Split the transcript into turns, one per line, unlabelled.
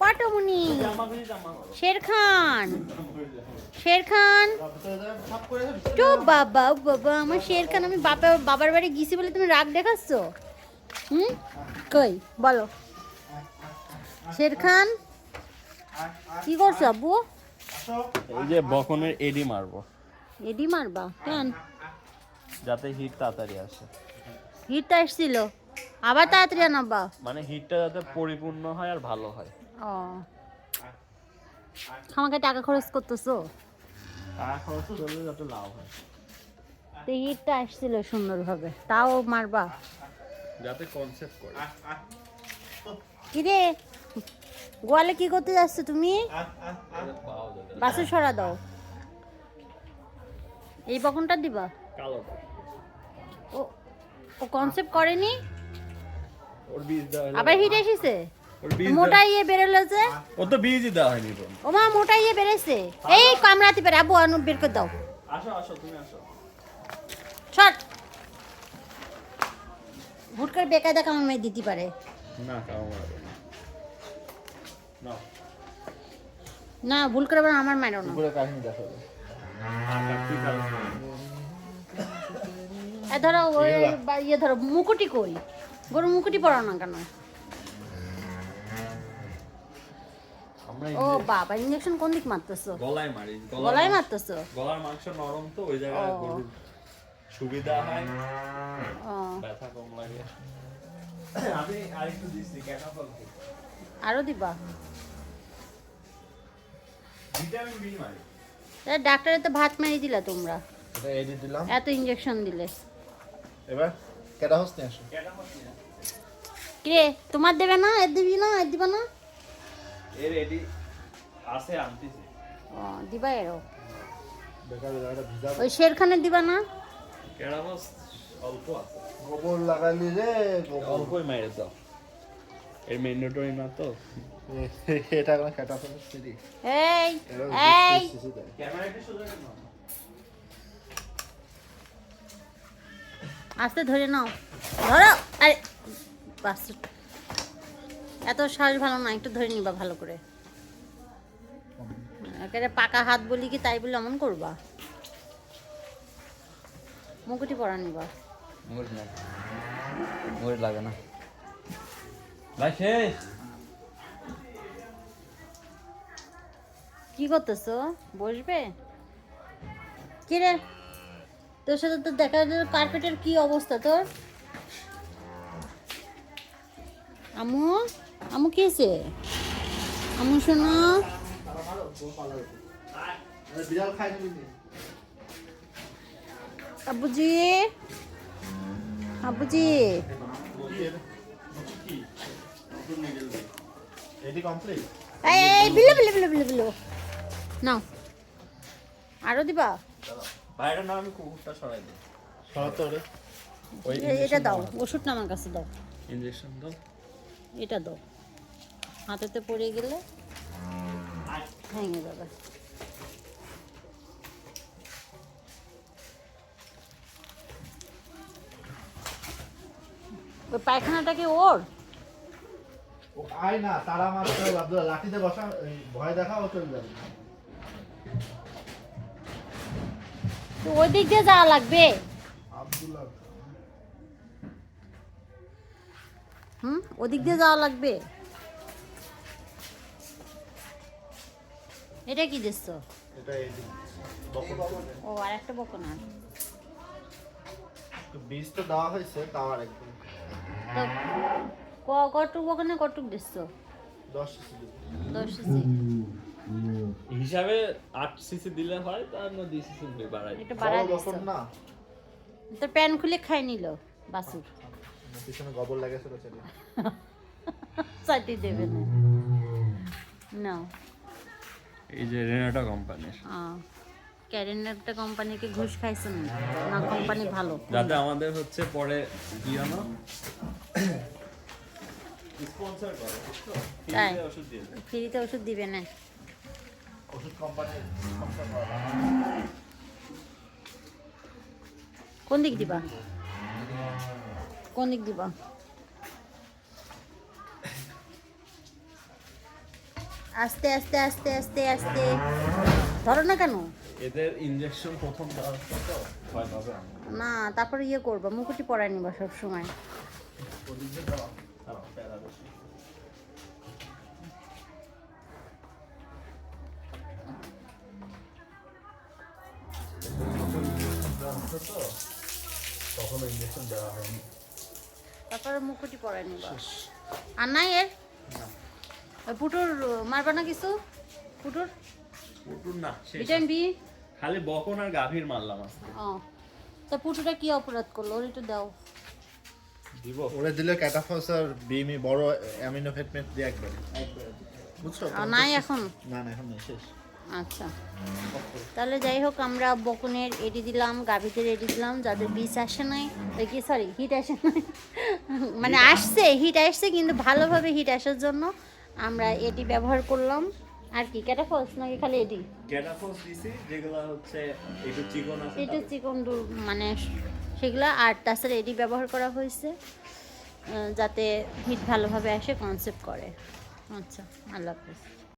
পটমুনি। শের খান শের খান তো বাবা বাবা আমার শের খান আমি বাবা বাবার বাড়ি গেছি বলে তুমি রাগ দেখাচ্ছ? হুম? কই বলো। শের খান কি করছ আব্বু?
এই যে বকনের এডি মারবো।
এডি মারবা? কেন?
যাতে হিট তাড়াতাড়ি আসে।
হিটটা এসছিল। আবার তাড়াতাড়ি আনাবা।
মানে হিটটা যাতে পরিপূর্ণ হয় আর ভালো হয়।
ও। আমাকে টাকা খরচ করতেছো?
টাকা খরচ করলে যাতে লাভ হয়।
তো হিটটা আসছিল সুন্দরভাবে তাও মারবা।
যাতে কনসেপ্ট করে।
কিরে গোয়ালে কি করতে যাচ্ছ তুমি? বাসে সরা দাও। এই বকনটা দিবা? ও ও কনসেপ্ট করেনি? আবার হিট এসেছে?
ওর বীজ
মোটা
দেওয়া-
বেরোলো যে।
ও তো বীজই দেওয়া হয়নি
ও মা মোটা এই কামড়াতে পারে আবু আনু বের করে দাও।
আসো আসো তুমি আসো।
ছট। হুট করে বেকায়দা কামড় মেয়ে দিতে পারে।
না
ভুল করে আমার মারো না।
পুরো কাহিনী
ধরো ওই ইয়ে ধরো মুকুটি কই? গরু মুকুটি পরাও না কেন?
আমরা
ও বাবা ইঞ্জেকশন কোন দিক মারতেছো?
গলায় মারি
গলায় মারতেছো?
গলার মাংস নরম তো ওই জায়গায় গরুর সুবিধা হয়। ব্যথা কম লাগে। আমি আরেকটু ক্যাটাফল
আরও দিবা।
ভিটামিন বি মারি।
ডাক্তারে তো ভাত মেরে দিলা তোমরা।
এটা এডিট দিলাম।
এত ইঞ্জেকশন দিলে।
এবার কেডা হস নিয়ে আসো?
কিরে তোমার দেবে না এর দিবি না এর দিবা না?
এর এডি আছে আনতেছি।
ও দিবা এরও? ওই না?
ক্যারামাস অল্প আছে।
গোবর লাগালি রে
অল্পই মাইরে দাও। এর ম্যান্ডেটরি না তো?
এটা কোনো কেটা তো সিডি
এই
ক্যামেরাটি না
আস্তে ধরে নাও। ধরো আরে বাস এত শ্বাস ভালো না একটু ধরে নিবা ভালো করে। একেবারে পাকা হাত বলি কি তাই বলে এমন করবা? মুকুটি পরা নিবা।
মুড়ি লাগে না। ভাই শেষ।
কি করতেছো? বসবে? কি রে? তোর সাথে তো দেখা কার্পেটের কি অবস্থা তোর? আমু? আমু কি হয়েছে? আমু শোনো। এই বিলো বিলো বিলো বিলো বিলো। নাও। আরও দিবা?
ভাইয়ের নাম আমি কুকুরটা সরাই দিই
সরাতে ওরে
এটা দাও। ওষুধটা আমার কাছে দাও।
দাও।
এটা দাও। হাতেতে পড়ে গেলে ভেঙে যাবে। ওই পায়খানাটা কি ওর?
আয় না তারা মারতে হবে আব্দুল লাঠিতে বসা ভয় দেখাও ও চলে যাবে।
তো ওই দিক দিয়ে যাওয়া লাগবে?
আব্দুল্লাহ।
হুম? ওদিক দিয়ে যাওয়া লাগবে? এটা কি দিচ্ছ? ও আর একটা বকনার
বীজ তো দেওয়া হয়েছে তাও আর একদম।
ক- কটুক বকনে কটুক দিচ্ছ?
দশ সিসি
দশ
হিসাবে আট সিসি দিলে হয় তার মধ্যে দুই সিসি বাড়াই
এটা বাড়াই দিচ্ছ।
না?
তোর প্যান খুলে খাই নিল বাসুর।
পিছনে লেগেছিল
চাটি দেবে না। না
এই যে রেনাটা কোম্পানির
কোম্পানিকে ঘুষ খাইছে না? না কোম্পানি ভালো।
যাতে আমাদের হচ্ছে পরে কি স্পন্সর করে
তাই?
ফ্রিতে ওষুধ
দিবে না?
ওষুধ করা
কোন দিক দিবা? কোন দিক দিবা? আস্তে আস্তে আস্তে আস্তে আস্তে। ধরো না কেন?
এদের ইনজেকশন প্রথম দেওয়ার তো ভয় পাবে
না তারপরে ইয়ে করবা মুকুটি পরায় নিবা সব সময়
দেওয়া হয়নি।
তারপরে মুকুটি পরায় নিবা। আর নাই এর? ওই পুটুর মারবা না কিছু? পুটুর?
পুটুর না।
ভিটামিন বি
খালি বকন আর গাভীর মারলাম আজকে।
ও তা পুটুটা কি অপরাধ করল? ওর একটু দাও।
দিব।
ওরে দিলে ক্যাটাফস আর বিমি বড় অ্যামিনো ফেটমেট দিয়ে একবারে। বুঝছ?
নাই এখন?
না না এখন শেষ।
আচ্ছা। তাহলে যাই হোক আমরা বকুনের এডি দিলাম গাভীদের এডি দিলাম যাদের বিষ আসে নাই কি সরি হিট আসে নাই। মানে আসছে হিট আসছে কিন্তু ভালোভাবে হিট আসার জন্য আমরা এটি ব্যবহার করলাম। আর কি ক্যাটাফলস নাকি খালি এটি
ক্যাটাফলস দিছি যেগুলো হচ্ছে একটু চিকন আছে
একটু চিকন মানে সেগুলো আর তাছাড়া এডি ব্যবহার করা হয়েছে যাতে হিট ভালোভাবে আসে কনসেপ্ট করে। আচ্ছা আল্লাহ হাফিজ।